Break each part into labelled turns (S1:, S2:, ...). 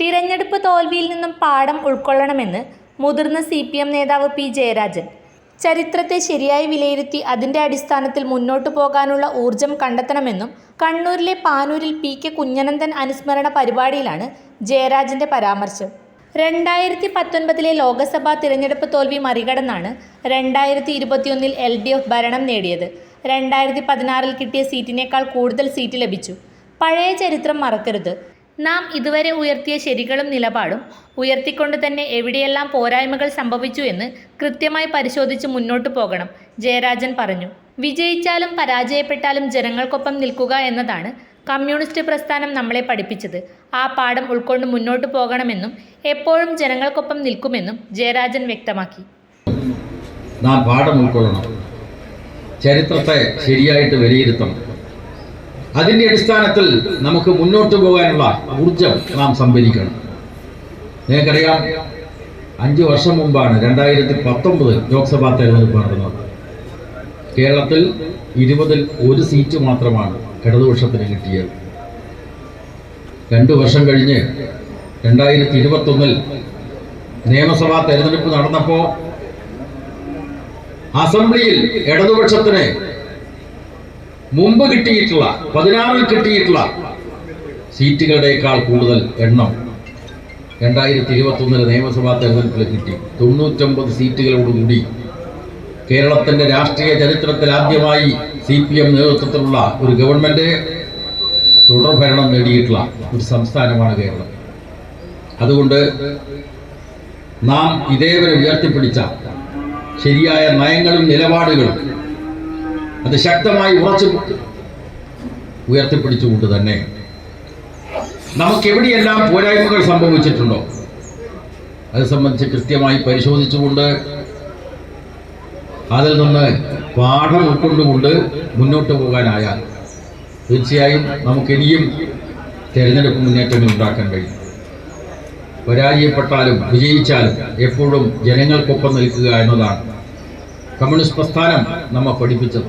S1: തിരഞ്ഞെടുപ്പ് തോൽവിയിൽ നിന്നും പാഠം ഉൾക്കൊള്ളണമെന്ന് മുതിർന്ന സി പി എം നേതാവ് പി ജയരാജൻ. ചരിത്രത്തെ ശരിയായി വിലയിരുത്തി അതിന്റെ അടിസ്ഥാനത്തിൽ മുന്നോട്ടു പോകാനുള്ള ഊർജം കണ്ടെത്തണമെന്നും കണ്ണൂരിലെ പാനൂരിൽ പി കെ കുഞ്ഞനന്ദൻ അനുസ്മരണ പരിപാടിയിലാണ് ജയരാജന്റെ പരാമർശം. രണ്ടായിരത്തി പത്തൊൻപതിലെ ലോക്സഭാ തിരഞ്ഞെടുപ്പ് തോൽവി മറികടന്നാണ് രണ്ടായിരത്തി ഇരുപത്തിയൊന്നിൽ എൽ ഡി എഫ് ഭരണം നേടിയത്. രണ്ടായിരത്തി പതിനാറിൽ കിട്ടിയ സീറ്റിനേക്കാൾ കൂടുതൽ സീറ്റ് ലഭിച്ചു. പഴയ ചരിത്രം മറക്കരുത്. നാം ഇതുവരെ ഉയർത്തിയ ശരികളും നിലപാടും ഉയർത്തിക്കൊണ്ട് തന്നെ എവിടെയെല്ലാം പോരായ്മകൾ സംഭവിച്ചു എന്ന് കൃത്യമായി പരിശോധിച്ച് മുന്നോട്ടു പോകണം ജയരാജൻ പറഞ്ഞു. വിജയിച്ചാലും പരാജയപ്പെട്ടാലും ജനങ്ങൾക്കൊപ്പം നിൽക്കുക എന്നതാണ് കമ്മ്യൂണിസ്റ്റ് പ്രസ്ഥാനം നമ്മളെ പഠിപ്പിച്ചത്. ആ പാഠം ഉൾക്കൊണ്ട് മുന്നോട്ടു പോകണമെന്നും എപ്പോഴും ജനങ്ങൾക്കൊപ്പം നിൽക്കുമെന്നും ജയരാജൻ വ്യക്തമാക്കി.
S2: നാം പാഠം ഉൾക്കൊള്ളണം. ചരിത്രത്തെ ശരിയായിട്ട് വിലയിരുത്തണം. അതിന്റെ അടിസ്ഥാനത്തിൽ നമുക്ക് മുന്നോട്ട് പോകാനുള്ള ഊർജം നാം സംഭരിക്കണം. നിങ്ങൾക്കറിയാം അഞ്ചു വർഷം മുമ്പാണ് രണ്ടായിരത്തി പത്തൊമ്പത് ലോക്സഭാ തെരഞ്ഞെടുപ്പ് നടന്നത്. കേരളത്തിൽ ഇരുപതിൽ ഒരു സീറ്റ് മാത്രമാണ് ഇടതുപക്ഷത്തിന് കിട്ടിയത്. രണ്ടു വർഷം കഴിഞ്ഞ് രണ്ടായിരത്തി ഇരുപത്തൊന്നിൽ നിയമസഭാ തെരഞ്ഞെടുപ്പ് നടന്നപ്പോൾ അസംബ്ലിയിൽ ഇടതുപക്ഷത്തിന് മുമ്പ് കിട്ടിയിട്ടുള്ള പതിനാറിൽ കിട്ടിയിട്ടുള്ള സീറ്റുകളുടേക്കാൾ കൂടുതൽ എണ്ണം രണ്ടായിരത്തി ഇരുപത്തി ഒന്നിലെ നിയമസഭാ തെരഞ്ഞെടുപ്പിൽ കിട്ടി. തൊണ്ണൂറ്റൊമ്പത് സീറ്റുകളോടുകൂടി കേരളത്തിന്റെ രാഷ്ട്രീയ ചരിത്രത്തിൽ ആദ്യമായി സി പി എം നേതൃത്വത്തിലുള്ള ഒരു ഗവൺമെന്റ് തുടർഭരണം നേടിയിട്ടുള്ള ഒരു സംസ്ഥാനമാണ് കേരളം. അതുകൊണ്ട് നാം ഇതേവരെ ഉയർത്തിപ്പിടിച്ച ശരിയായ നയങ്ങളും നിലപാടുകളും അത് ശക്തമായി ഉറച്ചു ഉയർത്തിപ്പിടിച്ചുകൊണ്ട് തന്നെ. നമുക്ക് എവിടെയെല്ലാം പോരായ്മകൾ സംഭവിച്ചിട്ടുണ്ടോ? അത് സംബന്ധിച്ച് കൃത്യമായി പരിശോധിച്ചുകൊണ്ട് അതിൽ നിന്ന് പാഠം ഉൾക്കൊണ്ടുകൊണ്ട് മുന്നോട്ട് പോകാനായാൽ തീർച്ചയായും നമുക്കിനിയും തിരഞ്ഞെടുപ്പ് മുന്നേറ്റങ്ങൾ ഉണ്ടാക്കാൻ കഴിയും. പരാജയപ്പെട്ടാലും വിജയിച്ചാലും എപ്പോഴും ജനങ്ങൾക്കൊപ്പം നിൽക്കുക എന്നതാണ് കമ്മ്യൂണിസ്റ്റ് പ്രസ്ഥാനം നമ്മെ പഠിപ്പിച്ചത്.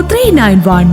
S3: three nine one